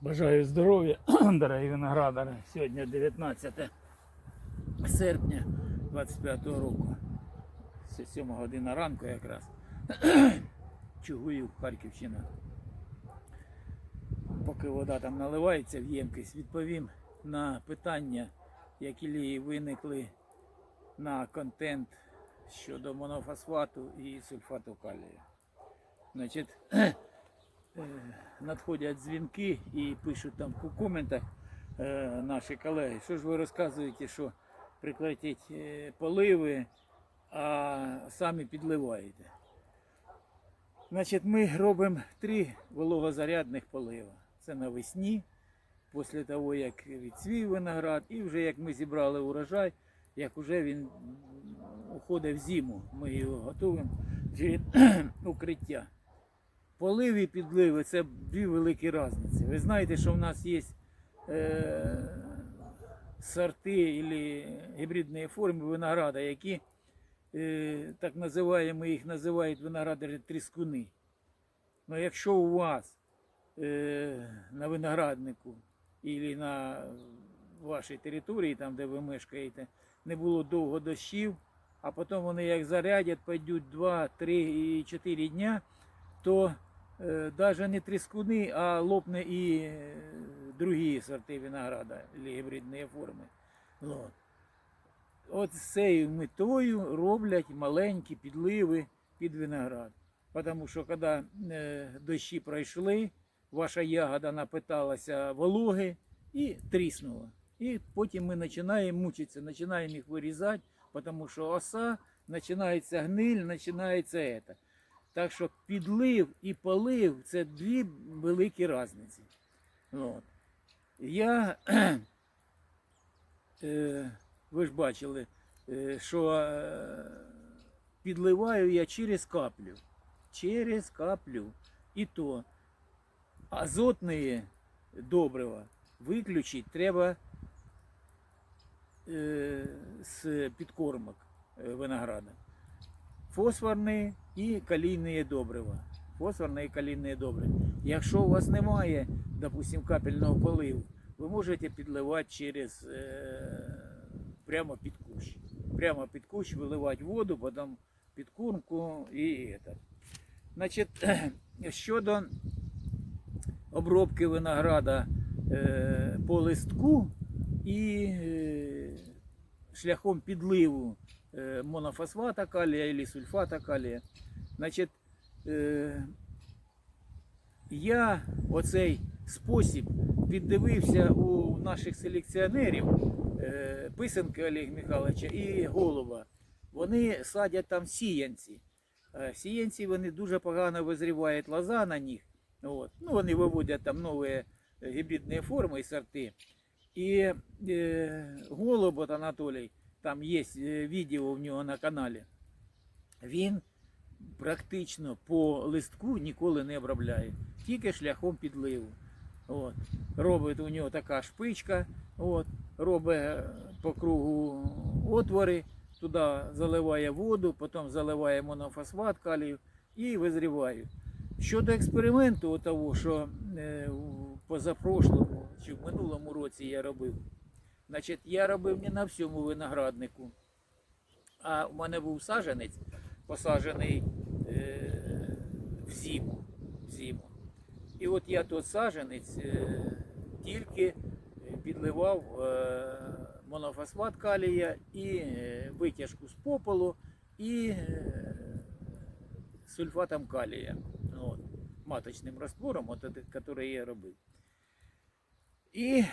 Бажаю здоров'я, дорогі виноградари. Сьогодні 19 серпня 25 року. Це 7 година ранку якраз. Чугуїв, Харківщина. Поки вода там наливається в ємкість, відповім на питання, які виникли на контент щодо монофосфату і сульфату калію. Значить, надходять дзвінки і пишуть там у коментах е, наші колеги, що ж ви розказуєте, що прекратять е, поливи, а самі підливаєте. Значить, ми робимо три вологозарядних полива. Це навесні, після того, як відцвів виноград, і вже як ми зібрали урожай, як вже він уходить в зиму, ми його готуємо від укриття. Полив і підливи це дві великі різниці. Ви знаєте, що в нас є е, сорти або гібридні форми винограда, які е, так називаємо, їх називають виноградарі тріскуни. Ну, якщо у вас е, на винограднику або на вашій території, там де ви мешкаєте, не було довго дощів, а потім вони як зарядять, пойдуть 2, 3 і 4 дня, то е, даже не тріскуни, а лопне і е, другі сорти винограда, або гібридні форми. От. От з цією метою роблять маленькі підливи під виноград. Тому що коли е, дощі пройшли, ваша ягода напиталася вологи і тріснула. І потім ми починаємо мучитися, починаємо їх вирізати, тому що оса, починається гниль, починається це. Так що підлив і полив це дві великі різниці. От. Я, е, ви ж бачили, е, що е, підливаю я через каплю. Через каплю. І то азотні добрива виключити треба е, з підкормок е, винограда. Фосфорні і калійні добрива. Фосфорне і калійне добрива. Якщо у вас немає, допустим, капельного поливу, ви можете підливати через е, прямо під кущ. Прямо під кущ виливати воду, потім підкормку і это. Значить, щодо обробки винограда е, по листку і е, шляхом підливу монофосфата калія або сульфата калія. Значить, е, я оцей спосіб піддивився у наших селекціонерів е, Писанки Олега Михайловича і Голуба. Вони садять там сіянці. Е, Сіянці вони дуже погано визрівають лоза на них. От. Ну, вони виводять там нові е, гібридні форми і сорти. І е, голубот Анатолій, там є е, відео в нього на каналі. Він практично по листку ніколи не обробляє, тільки шляхом підливу. От. Робить у нього така шпичка, от. робить е, по кругу отвори, туди заливає воду, потім заливає монофосфат калію і визрівають. Щодо експерименту того, що е, позапрошлому чи в минулому році я робив, значить, я робив не на всьому винограднику, а в мене був саженець, посаджений е, в зиму. В зиму. І от я тот саженець е, тільки підливав е, монофосфат калія і е, витяжку з попелу і е, сульфатом калія. От, маточним раствором, от, який я робив. І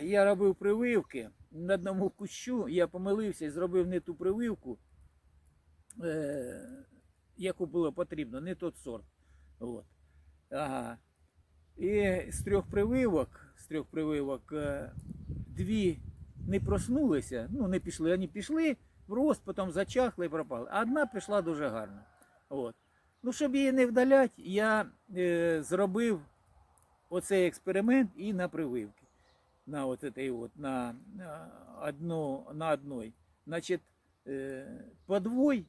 я робив прививки. На одному кущу я помилився і зробив не ту прививку, е, яку було потрібно, не тот сорт. От. Ага. І з трьох прививок, з трьох прививок, е, дві не проснулися, ну не пішли, вони пішли в рост, потім зачахли і пропали. А одна пішла дуже гарно. От. Ну, щоб її не вдалять, я е, зробив оцей експеримент і на прививки. На от этой от, на, одну, на одной. Значить, е, подвой,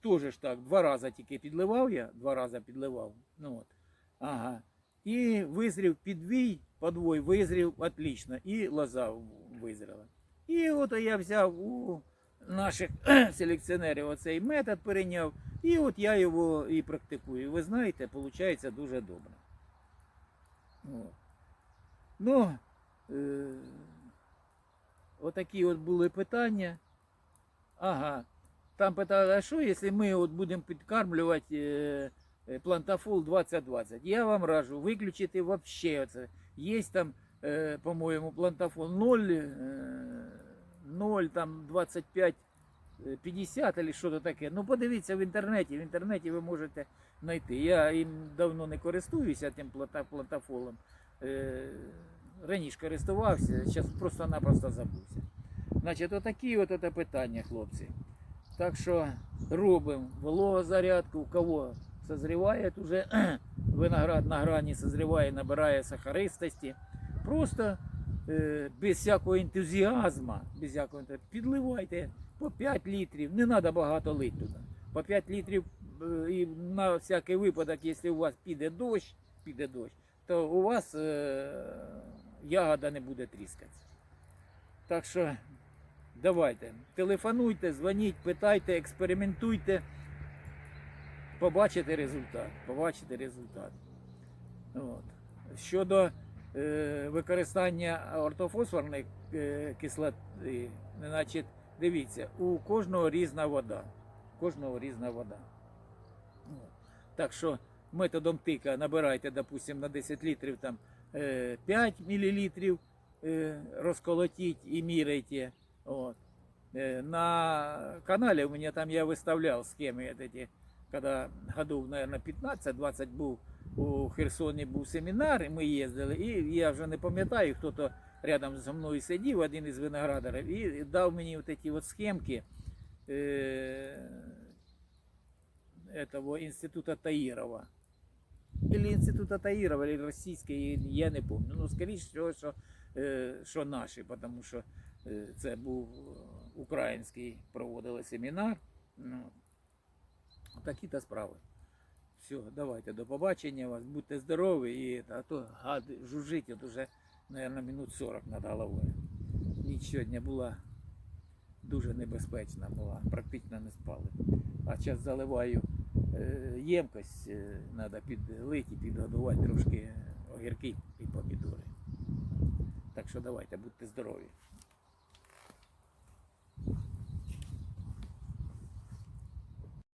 теж ж так, два рази тільки підливав я, два рази підливав. Ну, от. Ага. І визрів підвій, подвой визрів отлично, і лоза визріла. І от я взяв у наших селекціонерів оцей метод перейняв, і от я його і практикую. Ви знаєте, виходить дуже добре. От. Ну, отакі от були питання. Ага. Там питали, а що, якщо ми от будемо підкармлювати е, е, плантафол 2020? Я вам раджу виключити вообще оце. Є там, е, по-моєму, плантафол 0, е, 0 там 25 е, 50 або що-то таке. Ну подивіться в інтернеті. В інтернеті ви можете знайти. Я їм давно не користуюся тим плантафолом. Раніше користувався, зараз просто-напросто забувся. Значить, отакі от це питання, хлопці. Так що робимо вологозарядку, у кого созріває уже виноград на грані созріває, набирає сахаристості. Просто е, без всякого ентузіазму, без всякого підливайте по 5 літрів, не треба багато лити туди. По 5 літрів е, і на всякий випадок, якщо у вас піде дощ, піде дощ, то у вас е, ягода не буде тріскатися. Так що давайте, телефонуйте, дзвоніть, питайте, експериментуйте. Побачите результат. Побачите результат. От. Щодо е, використання ортофосфорної е, кислоти, значить, дивіться, у кожного різна вода. Кожного різна вода. От. Так що методом тика набирайте, допустим, на 10 літрів там, 5 мл е, розколотіть і міряйте. От. Э, На канале у меня там я выставлял схемы вот эти, когда годов, наверное, 15-20 був у Херсоні був семінар, і ми їздили, і я вже не пам'ятаю, хто то рядом зі мною сидів, один із виноградарів, і дав мені от ці от схемки е, этого института Таирова. Или института Таирова, или російський, я не пам'ятаю. Ну, скоріше всього, що, що наші, тому що е, це був е, український, проводили семінар. Ну, такі-то справи. Все, давайте, до побачення вас, будьте здорові, і, а то гад жужжить, от уже, мабуть, минут 40 над головою. Ніч сьогодні була дуже небезпечна була, практично не спали. А зараз заливаю ємкость, треба підлити, підгодувати трошки огірки і помідори. Так що давайте, будьте здорові.